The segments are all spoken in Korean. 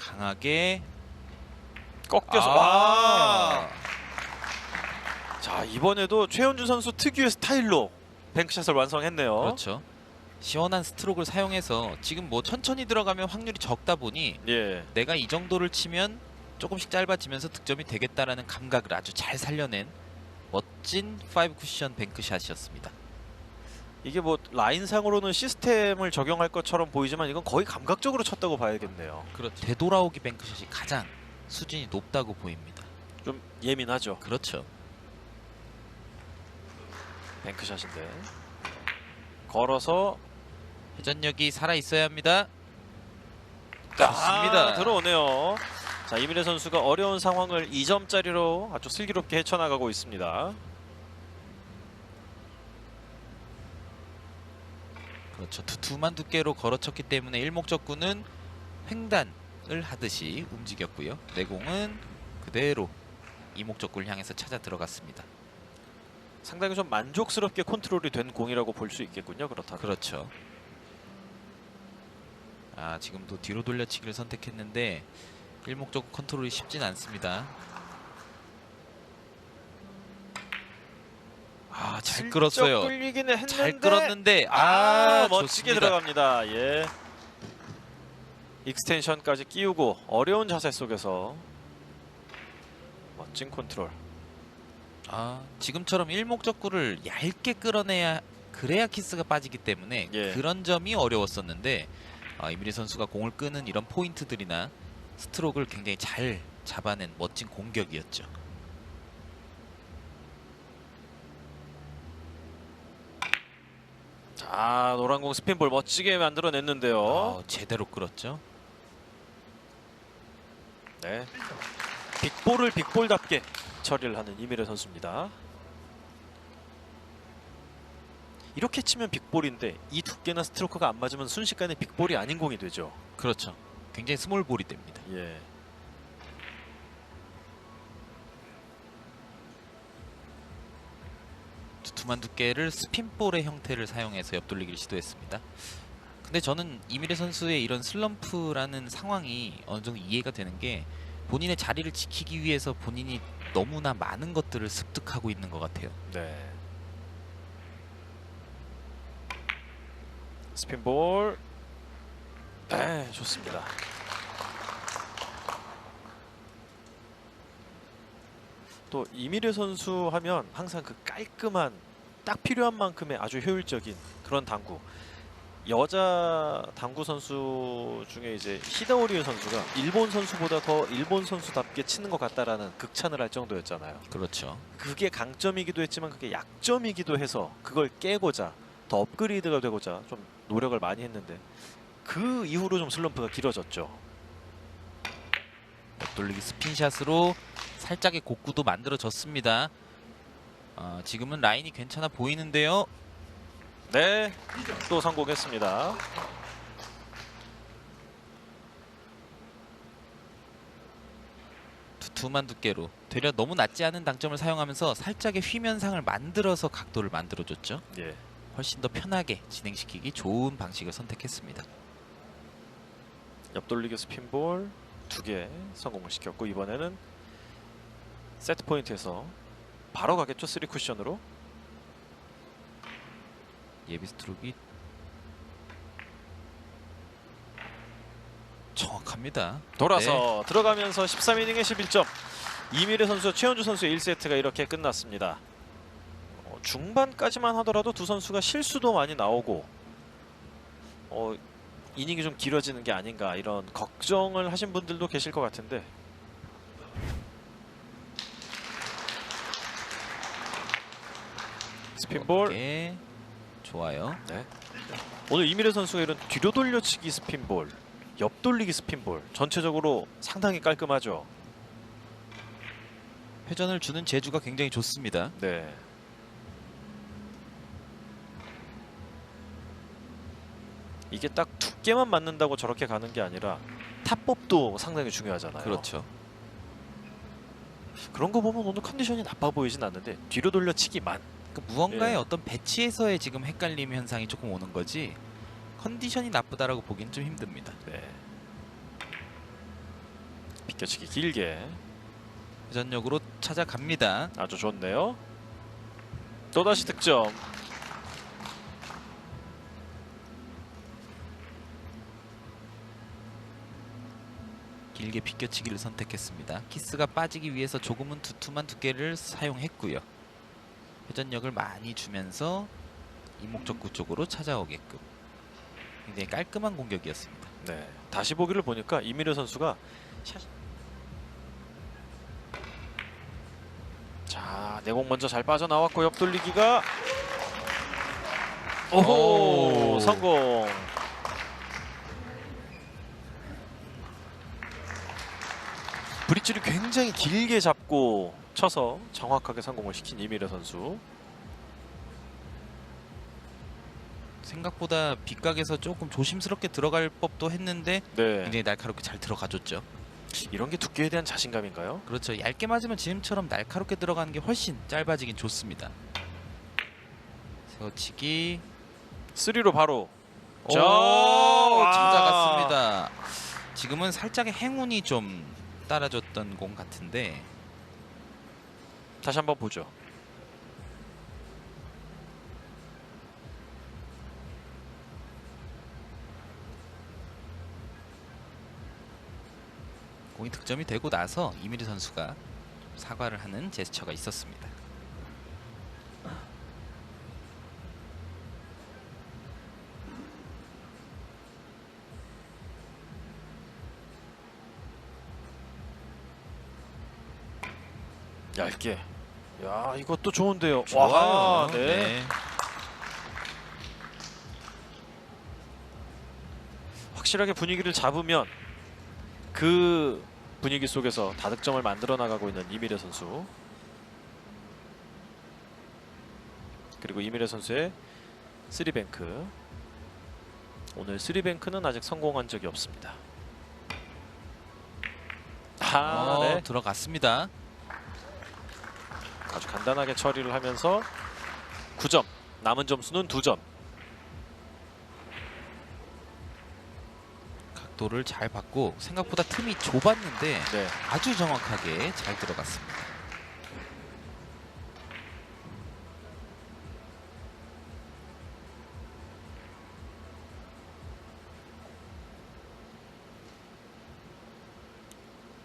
강하게 꺾여서 아. 와. 자 이번에도 최현주 선수 특유의 스타일로 뱅크샷을 완성했네요. 그렇죠. 시원한 스트로크를 사용해서 지금 뭐 천천히 들어가면 확률이 적다 보니 예. 내가 이 정도를 치면 조금씩 짧아지면서 득점이 되겠다라는 감각을 아주 잘 살려낸 멋진 5 쿠션 뱅크샷이었습니다. 이게 뭐 라인상으로는 시스템을 적용할 것처럼 보이지만 이건 거의 감각적으로 쳤다고 봐야겠네요. 그렇죠. 되돌아오기 뱅크샷이 가장 수준이 높다고 보입니다. 좀 예민하죠. 그렇죠. 뱅크샷인데 걸어서 회전력이 살아 있어야 합니다. 아, 좋습니다. 들어오네요. 자 이민혜 선수가 어려운 상황을 2점짜리로 아주 슬기롭게 헤쳐나가고 있습니다. 그렇죠. 두툼한 두께로 걸어쳤기 때문에 일목적구는 횡단을 하듯이 움직였고요. 내공은 그대로 이목적구를 향해서 찾아 들어갔습니다. 상당히 좀 만족스럽게 컨트롤이 된 공이라고 볼 수 있겠군요. 그렇다면. 그렇죠. 아 지금도 뒤로 돌려치기를 선택했는데 일목적구 컨트롤이 쉽진 않습니다. 아 잘 슬쩍 끌었어요. 끌리기는 했는데 잘 끌었는데 아, 아, 멋지게 좋습니다. 들어갑니다. 예. 익스텐션까지 끼우고 어려운 자세 속에서 멋진 컨트롤. 아 지금처럼 일목적구를 얇게 끌어내야 그래야 키스가 빠지기 때문에 예. 그런 점이 어려웠었는데 아, 이미리 선수가 공을 끄는 이런 포인트들이나 스트로크를 굉장히 잘 잡아낸 멋진 공격이었죠. 자 노란 공 스핀볼 멋지게 만들어냈는데요. 어, 제대로 끌었죠. 네. 빅볼을 빅볼답게 처리를 하는 이미래 선수입니다. 이렇게 치면 빅볼인데 이 두께나 스트로크가 안 맞으면 순식간에 빅볼이 아닌 공이 되죠. 그렇죠. 굉장히 스몰 볼이 됩니다. 예. 두툼한 두께를 스핀볼의 형태를 사용해서 옆돌리기를 시도했습니다. 근데 저는 이미래 선수의 이런 슬럼프라는 상황이 어느 정도 이해가 되는 게 본인의 자리를 지키기 위해서 본인이 너무나 많은 것들을 습득하고 있는 것 같아요. 네. 스핀볼. 네, 좋습니다. 또 이미래 선수 하면 항상 그 깔끔한 딱 필요한 만큼의 아주 효율적인 그런 당구. 여자 당구 선수 중에 이제 히다오리오 선수가 일본 선수보다 더 일본 선수답게 치는 것 같다라는 극찬을 할 정도였잖아요. 그렇죠. 그게 강점이기도 했지만 그게 약점이기도 해서 그걸 깨고자 더 업그레이드가 되고자 좀 노력을 많이 했는데 그 이후로 좀 슬럼프가 길어졌죠. 옆돌리기 스핀샷으로 살짝의 곡구도 만들어졌습니다. 어, 지금은 라인이 괜찮아 보이는데요. 네, 또 성공했습니다. 두툼한 두께로 되려 너무 낮지 않은 당점을 사용하면서 살짝의 휘면상을 만들어서 각도를 만들어줬죠. 예, 훨씬 더 편하게 진행시키기 좋은 방식을 선택했습니다. 옆돌리기 스핀볼 두 개 성공을 시켰고 이번에는 세트 포인트에서 바로 가겠죠 쓰리 쿠션으로. 예비 스트로크가 정확합니다. 돌아서 들어가면서 13이닝에 11점. 이미래 선수, 최현주 선수의 1세트가 이렇게 끝났습니다. 어, 중반까지만 하더라도 두 선수가 실수도 많이 나오고 어, 이닝이 좀 길어지는 게 아닌가 이런 걱정을 하신 분들도 계실 것 같은데 스핀볼 예, 좋아요. 네. 오늘 이미래 선수가 이런 뒤로 돌려치기 스핀볼, 옆 돌리기 스핀볼 전체적으로 상당히 깔끔하죠. 회전을 주는 재주가 굉장히 좋습니다. 네. 이게 딱 두께만 맞는다고 저렇게 가는 게 아니라 탑법도 상당히 중요하잖아요. 그렇죠. 그런 거 보면 오늘 컨디션이 나빠 보이진 않는데 뒤로 돌려치기만. 그러니까 무언가의 예. 어떤 배치에서의 지금 헷갈림 현상이 조금 오는 거지 컨디션이 나쁘다라고 보기는 좀 힘듭니다. 네. 비껴치기 길게 회전력으로 찾아갑니다. 아주 좋네요. 또 다시 득점. 길게 비껴치기를 선택했습니다. 키스가 빠지기 위해서 조금은 두툼한 두께를 사용했고요. 회전력을 많이 주면서 이목적구 쪽으로 찾아오게끔 굉장히 깔끔한 공격이었습니다. 네. 다시 보기를 보니까 이미르 선수가 샷... 자, 내공 먼저 잘 빠져나왔고 옆돌리기가 오호 오. 성공. 브릿지를 굉장히 길게 잡고 쳐서 정확하게 성공을 시킨 이미르 선수. 생각보다 빗각에서 조금 조심스럽게 들어갈 법도 했는데 네. 굉장히 날카롭게 잘 들어가줬죠. 이런 게 두께에 대한 자신감인가요? 그렇죠. 얇게 맞으면 지금처럼 날카롭게 들어가는 게 훨씬 짧아지긴 좋습니다. 세워치기 쓰리로 바로 오. 찾아갔습니다. 지금은 살짝의 행운이 좀 따라줬던 공 같은데 다시 한번 보죠. 공이 득점이 되고 나서 이미리 선수가 사과를 하는 제스처가 있었습니다. 얇게. 야 이것도 좋은데요. 좋아요. 와, 네. 네. 확실하게 분위기를 잡으면 그 분위기 속에서 다득점을 만들어 나가고 있는 이미래 선수. 그리고 이미래 선수의 쓰리뱅크. 오늘 쓰리뱅크는 아직 성공한 적이 없습니다. 아, 어, 네. 들어갔습니다. 아주 간단하게 처리를 하면서 9점. 남은 점수는 2점. 각도를 잘 받고 생각보다 틈이 좁았는데 네. 아주 정확하게 잘 들어갔습니다.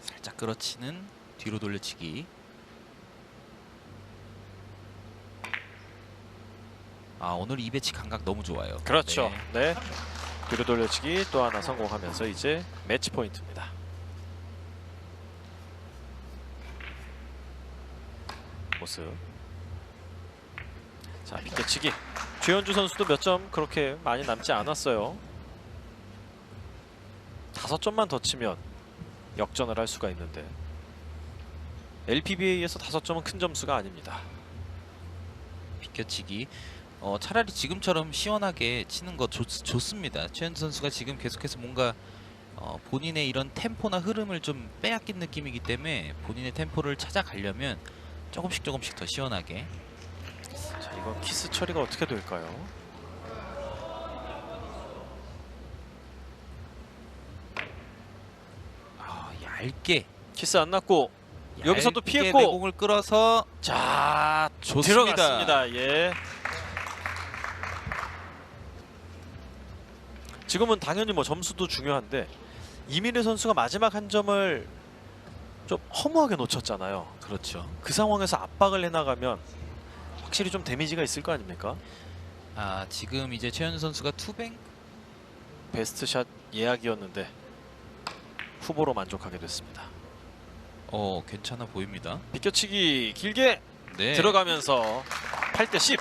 살짝 끌어치는 뒤로 돌려치기. 아 오늘 이 배치 감각 너무 좋아요. 그렇죠. 네. 네. 뒤로 돌려치기 또 하나 성공하면서 이제 매치 포인트입니다. 모습. 자, 비껴치기. 최현주 선수도 몇 점 그렇게 많이 남지 않았어요. 다섯 점만 더 치면 역전을 할 수가 있는데 LPBA에서 다섯 점은 큰 점수가 아닙니다. 비껴치기. 어, 차라리 지금처럼 시원하게 치는 거 좋, 좋습니다. 최현수 선수가 지금 계속해서 뭔가 어, 본인의 이런 템포나 흐름을 좀 빼앗긴 느낌이기 때문에 본인의 템포를 찾아가려면 조금씩 조금씩 더 시원하게 자, 이건 키스 처리가 어떻게 될까요? 아, 얇게 키스 안 났고 여기서 또 피했고. 내공을 끌어서 자, 좋습니다. 들어갔습니다. 예. 지금은 당연히 뭐 점수도 중요한데 이민혜 선수가 마지막 한 점을 좀 허무하게 놓쳤잖아요. 그렇죠. 그 상황에서 압박을 해나가면 확실히 좀 데미지가 있을 거 아닙니까? 아 지금 이제 최현수 선수가 투뱅 베스트 샷 예약이었는데 후보로 만족하게 됐습니다. 어 괜찮아 보입니다. 비껴치기 길게 네. 들어가면서 8대 10.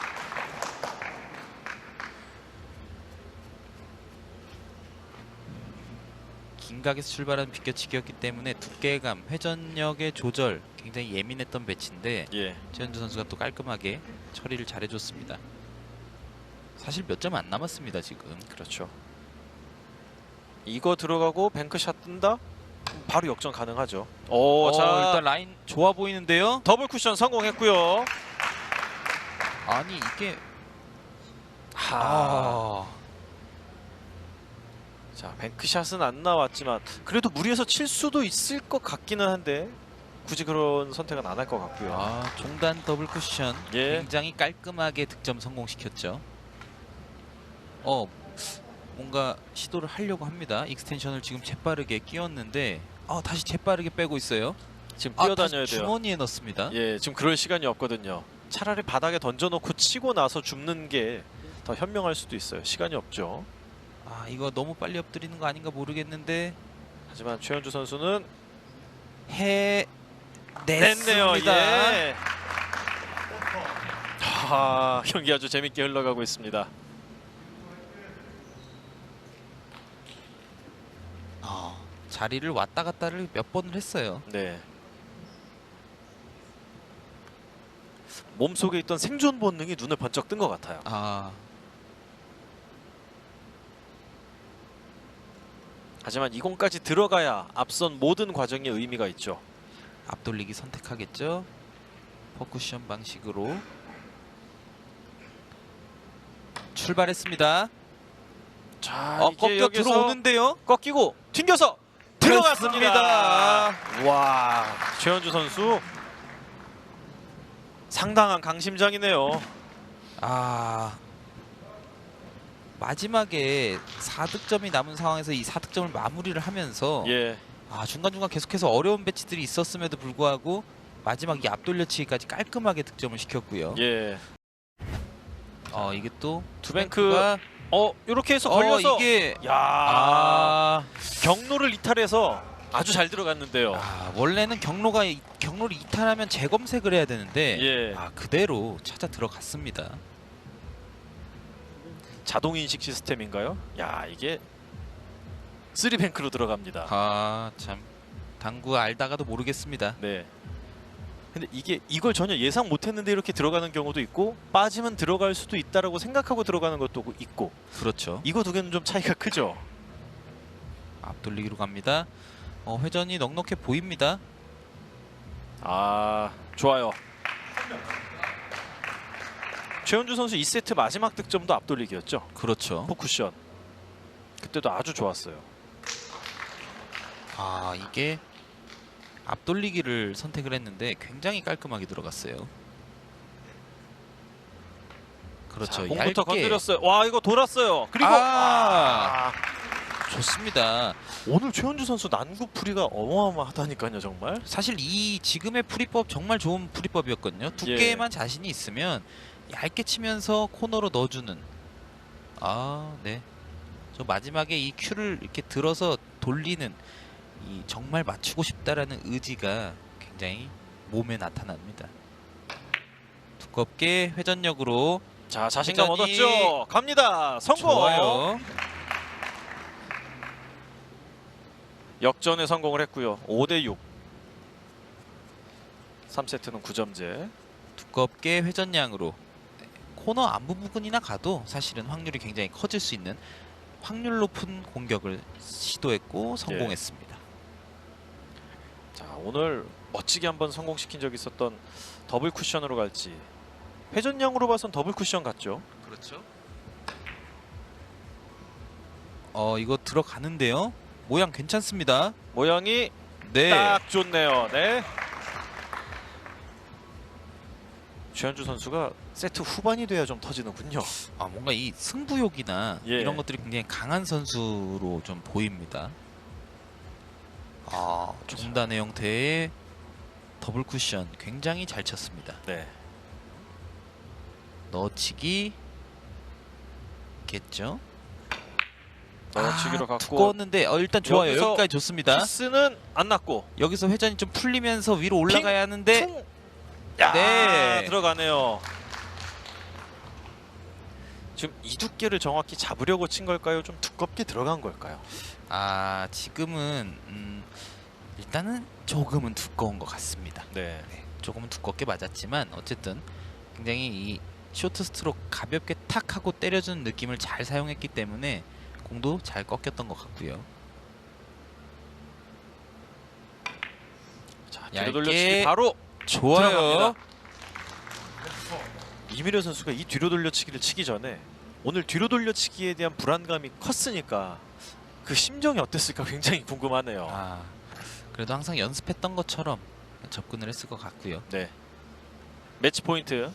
긴각에서 출발한 비껴치기였기 때문에 두께감, 회전력의 조절 굉장히 예민했던 배치인데 예. 최현주 선수가 또 깔끔하게 처리를 잘해줬습니다. 사실 몇 점 안 남았습니다 지금. 그렇죠. 이거 들어가고 뱅크샷 뜬다? 바로 역전 가능하죠. 오, 어, 자 일단 라인 좋아 보이는데요. 더블 쿠션 성공했고요. 아니 이게 하. 아 자 뱅크샷은 안 나왔지만 그래도 무리해서 칠 수도 있을 것 같기는 한데 굳이 그런 선택은 안 할 것 같고요. 아, 종단 더블 쿠션 예. 굉장히 깔끔하게 득점 성공시켰죠. 어, 뭔가 시도를 하려고 합니다. 익스텐션을 지금 재빠르게 끼웠는데 어, 다시 재빠르게 빼고 있어요. 지금 아, 뛰어다녀야 돼요. 주머니에 넣습니다. 예, 지금 그럴 시간이 없거든요. 차라리 바닥에 던져놓고 치고 나서 줍는 게 더 현명할 수도 있어요. 시간이 없죠. 아, 이거 너무 빨리 엎드리는 거 아닌가 모르겠는데 하지만 최현주 선수는 해 냈네요. 냈습니다. 예. 아, 경기 아주 재밌게 흘러가고 있습니다. 어, 자리를 왔다 갔다를 몇 번을 했어요. 네. 몸속에 있던 생존 본능이 눈에 번쩍 뜬 것 같아요. 아, 하지만 이공까지 들어가야 앞선 모든 과정에 의미가 있죠. 앞돌리기 선택하겠죠. 퍼쿠션 방식으로 출발했습니다. 자, 어, 꺾여 들어오는데요. 꺾이고 튕겨서 들어갔습니다. 그렇습니다. 와, 최현주 선수 상당한 강심장이네요. 아 마지막에 4득점이 남은 상황에서 이 4득점을 마무리를 하면서 예, 아 중간중간 계속해서 어려운 배치들이 있었음에도 불구하고 마지막 이 앞돌려치기까지 깔끔하게 득점을 시켰고요. 예. 어 이게 또 투뱅크 투뱅크가 어, 이렇게 해서 어 걸려서 이게 야, 아, 경로를 이탈해서 아주 잘 들어갔는데요. 아 원래는 경로가 이- 경로를 이탈하면 재검색을 해야 되는데 예. 아 그대로 찾아 들어갔습니다. 자동 인식 시스템인가요? 야, 이게 쓰리뱅크로 들어갑니다. 아 참 당구 알다가도 모르겠습니다. 네. 근데 이게 이걸 전혀 예상 못했는데 이렇게 들어가는 경우도 있고 빠지면 들어갈 수도 있다라고 생각하고 들어가는 것도 있고 그렇죠. 이거 두 개는 좀 차이가 크죠. 앞돌리기로 갑니다. 어, 회전이 넉넉해 보입니다. 아 좋아요. 최현주 선수 2세트 마지막 득점도 앞돌리기였죠. 그렇죠. 포쿠션. 그때도 아주 좋았어요. 아 이게 앞돌리기를 선택을 했는데 굉장히 깔끔하게 들어갔어요. 그렇죠. 자, 공부터 얇게. 건드렸어요. 와 이거 돌았어요. 그리고 아! 아, 좋습니다. 오늘 최현주 선수 난구 풀이가 어마어마하다니까요 정말. 사실 이 지금의 풀이법 정말 좋은 풀이법이었거든요. 예. 두께에만 자신이 있으면 얇게 치면서 코너로 넣어주는. 아 네. 저 마지막에 이 큐를 이렇게 들어서 돌리는 이 정말 맞추고 싶다라는 의지가 굉장히 몸에 나타납니다. 두껍게 회전력으로 자 자신감 회전이- 얻었죠. 갑니다. 성공. 좋아요. 역전에 성공을 했고요. 5대 6. 3세트는 9점제. 두껍게 회전량으로 네, 코너 안부 부근이나 가도 사실은 확률이 굉장히 커질 수 있는 확률 높은 공격을 시도했고 성공했습니다. 자 오늘 멋지게 한번 성공시킨 적이 있었던 더블 쿠션으로 갈지 회전량으로 봐선 더블 쿠션 같죠. 그렇죠. 어 이거 들어가는데요. 모양 괜찮습니다. 모양이 네. 딱 좋네요. 네. 최현주 선수가 세트 후반이 돼야 좀 터지는군요. 아 뭔가 이 승부욕이나 예. 이런 것들이 굉장히 강한 선수로 좀 보입니다. 아 중단의 형태의 더블 쿠션 굉장히 잘 쳤습니다. 네. 넣어치기 겠죠? 넣어치기로 아, 갖고 두꺼웠는데 어, 일단 좋아요. 여기까지 좋습니다. 키스는 안 났고 여기서 회전이 좀 풀리면서 위로 올라가야 하는데 퉁! 야, 네. 들어가네요. 지금 이 두께를 정확히 잡으려고 친 걸까요? 좀 두껍게 들어간 걸까요? 아 지금은 음, 일단은 조금은 두꺼운 것 같습니다. 네. 네, 조금은 두껍게 맞았지만 어쨌든 굉장히 이 쇼트 스트로크 가볍게 탁 하고 때려주는 느낌을 잘 사용했기 때문에 공도 잘 꺾였던 것 같고요. 자, 얇게. 뒤로 돌려치기 바로 좋아요. 들어갑니다. 이미려 선수가 이 뒤로 돌려치기를 치기 전에 오늘 뒤로 돌려치기에 대한 불안감이 컸으니까 그 심정이 어땠을까 굉장히 궁금하네요. 아, 그래도 항상 연습했던 것처럼 접근을 했을 것 같고요. 네. 매치 포인트.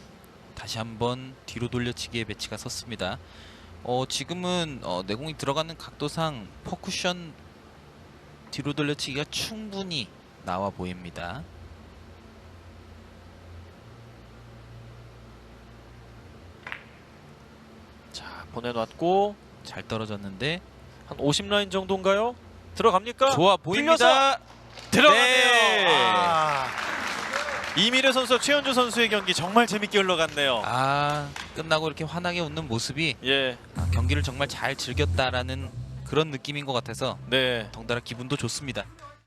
다시 한번 뒤로 돌려치기의 배치가 섰습니다. 어, 지금은 어, 내공이 들어가는 각도상 퍼쿠션 뒤로 돌려치기가 충분히 나와 보입니다. 보내놨고 잘 떨어졌는데 한 50라인 정도인가요? 들어갑니까? 좋아 보입니다. 들어가네요. 네. 아, 이미래 선수와 최현주 선수의 경기 정말 재밌게 흘러갔네요. 아 끝나고 이렇게 환하게 웃는 모습이 예, 아, 경기를 정말 잘 즐겼다라는 그런 느낌인 것 같아서 네. 덩달아 기분도 좋습니다.